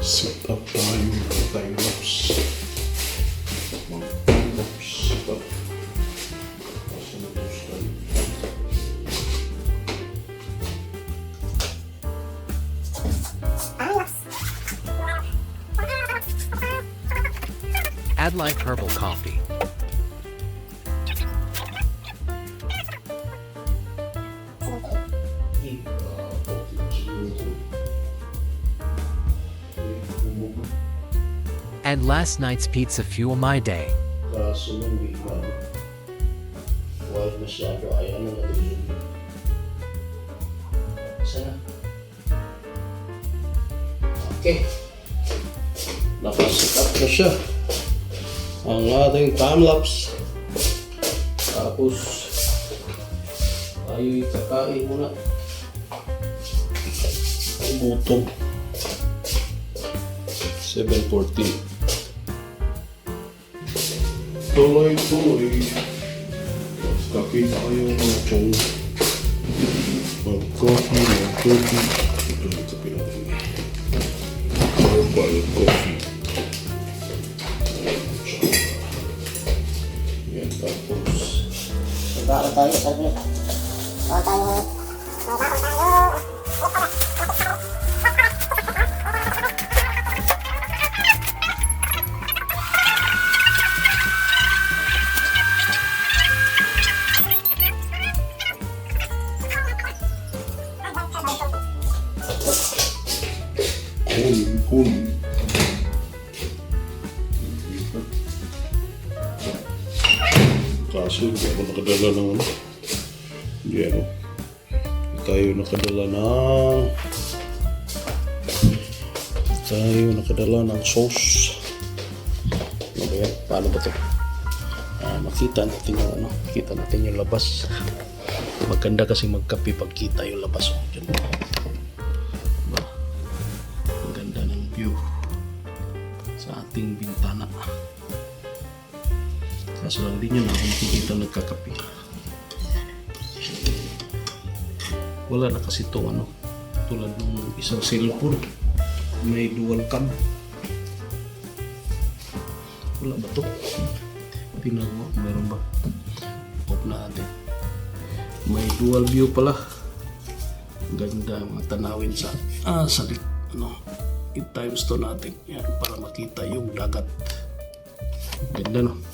Set up tayo ng time lapse. Mag time lapse set up. Kasi na to start. Add light herbal coffee. And last night's pizza fuel my day. Kaso nung biglang wild masyado ay ano na din yun. Sana. Okay. Nakasit up na siya. Ang ating time lapse. Tapos tayo'y kakain muna. Ang gutom. 7.14 Tuloy-tuloy. Kape tayo mga chong. Mag-coffee, mag-coffee. Ito yung kape natin. Herbal coffee. Yan, tapos. Bago tayo, sabi. Kaso hindi ako nakadala ng ano. Hindi ano. Hindi tayo nakadala ng... Tayo nakadala ng sauce. Ano ba yan? Paano ba ito? Ah, makita natin yung ano. Makita natin yung labas. Maganda kasi magkape pag kita yung labas. Oh. Kaso lang din yun ako nakikita nagkakape. Wala na kasi itong ano, tulad ng isang cellphone. May dual cam. Wala ba to? Tingnan mo, meron ba? Off natin. May dual view pala. Ganda mga tanawin sa ah, sa ano, i-times to natin. Yan, para makita yung dagat. Ganda no?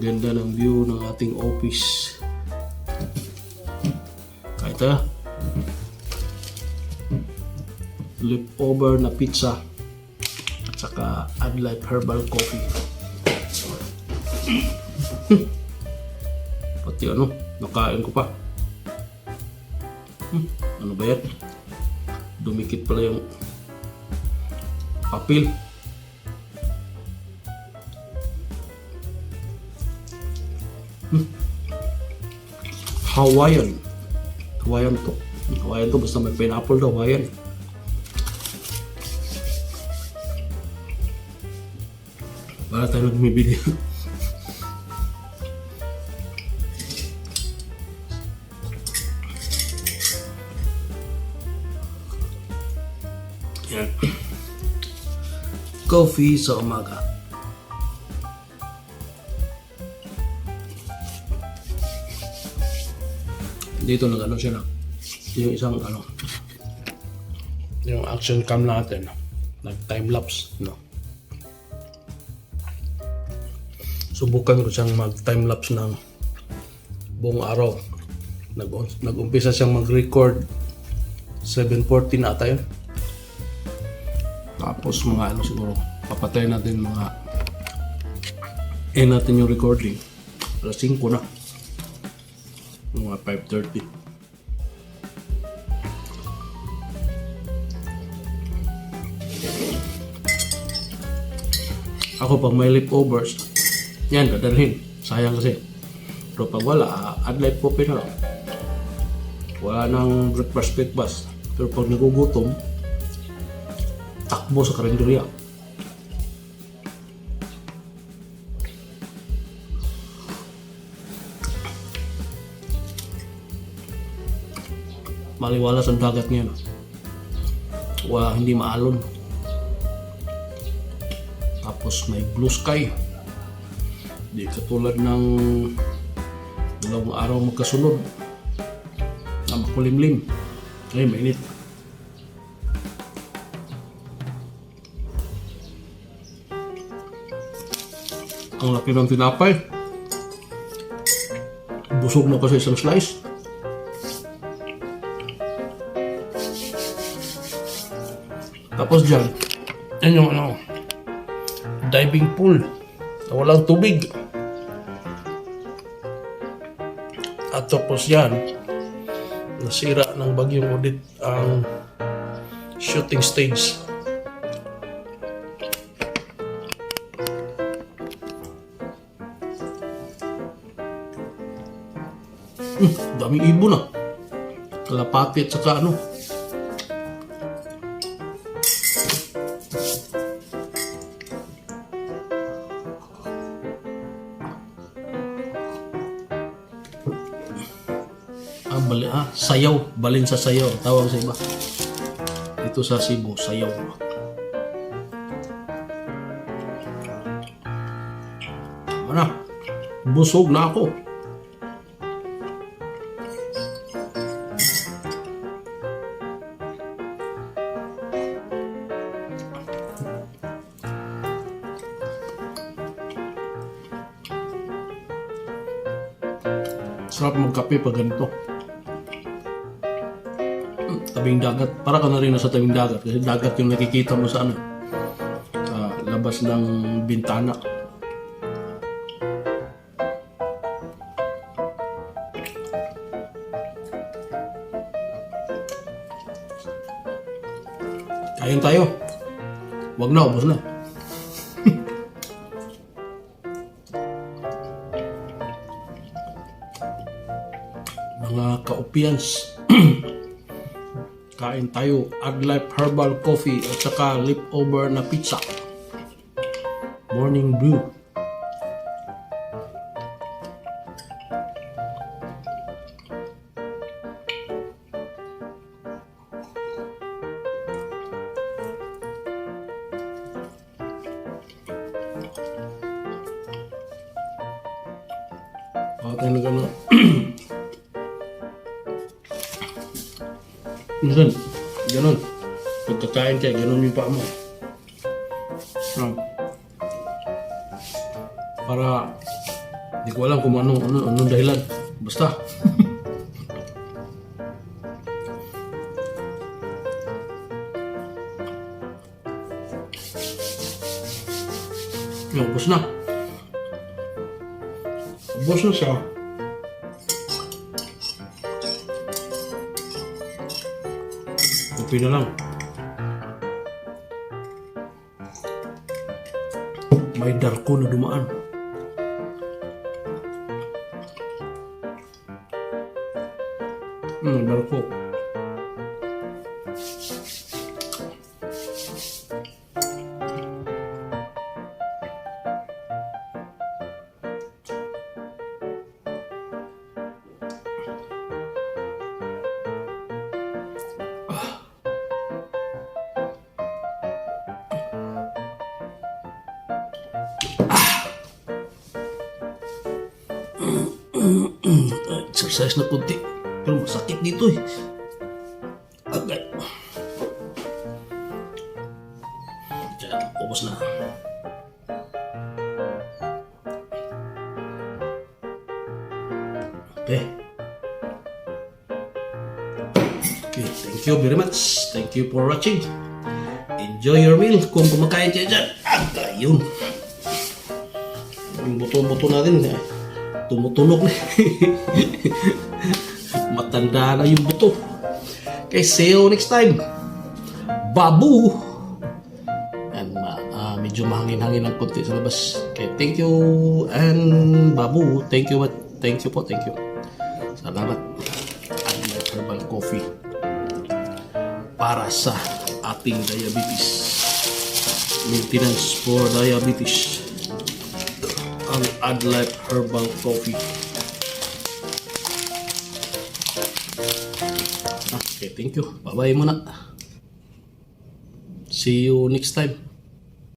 Ganda ng view ng ating office. Kahit ah, leftover na pizza at saka Adlife Herbal Coffee. Pati ano, nakain ko pa. Hmm, ano ba yan? Dumikit pala yung papel. Hawaiian. Hawaiian to. Hawaiian basta may pineapple daw, Hawaiian. Para tayo nagbibili. Yan. Coffee sa umaga. Dito nag ano siya na. Yung isang ano. Yung action cam natin. Nag time lapse. No? Subukan ko siyang mag time lapse ng buong araw. Nag nag-umpisa siyang mag-record 7.40 na ata yun. Tapos mga ano siguro, papatay natin mga end natin yung recording. Alas 5 na. Mga 5.30. Ako pag may leftovers, yan, dadalhin. Sayang kasi. Pero pag wala, adlight po na lang. Wala nang breakfast breakfast. Pero pag nagugutom, takbo sa karinderya. Maliwalas ang dagat ngayon. Wala, hindi maalon. Tapos may blue sky. Di katulad ng dalawang araw magkasunod na makulimlim. Ay, mainit. Ang laki ng tinapay. Busog na kasi isang slice. Tapos dyan, yan yung ano, diving pool na walang tubig. At tapos yan, nasira ng bagyong audit ang shooting stage. Hmm, daming ibon ah. Kalapati at saka ano. Sayaw. Balin sa sayaw. Tawag sa iba. Ito sa Cebu, sayaw. Ano? Busog na ako. Sarap magkape pag ganito. Tabing dagat. Para ka na rin nasa tabing dagat. Kasi dagat yung nakikita mo sa ano. Sa labas ng bintana. Kain tayo. Wag na, ubos na. mga kaupians. Kain tayo Adlife Herbal Coffee at saka leftover na pizza. Morning brew. Okay na Minsan, ganun. Pagkakain ka, ganun yung paa mo. Ah. Para, di ko alam kung ano, ano, anong dahilan. Basta. Yung, ubos na. Ubos na siya. Kopi na lang. May darko na dumaan. Hmm, darko. Exercise na kunti. Pero masakit dito eh. Agay. Diyan, ubos na. Okay. Okay, thank you very much. Thank you for watching. Enjoy your meal kung kumakain kayo dyan. Agay yun. Yung buto-buto natin eh. Tumutunog na. Matanda na yung buto. Okay, see you next time. Babu! And uh, medyo mahangin-hangin ng konti sa labas. Okay, thank you. And Babu, thank you. Thank you po, thank you. Salamat. Adler Herbal Coffee. Para sa ating diabetes. Maintenance for diabetes ang Adlife Herbal Coffee. Okay, thank you. Bye-bye muna. See you next time.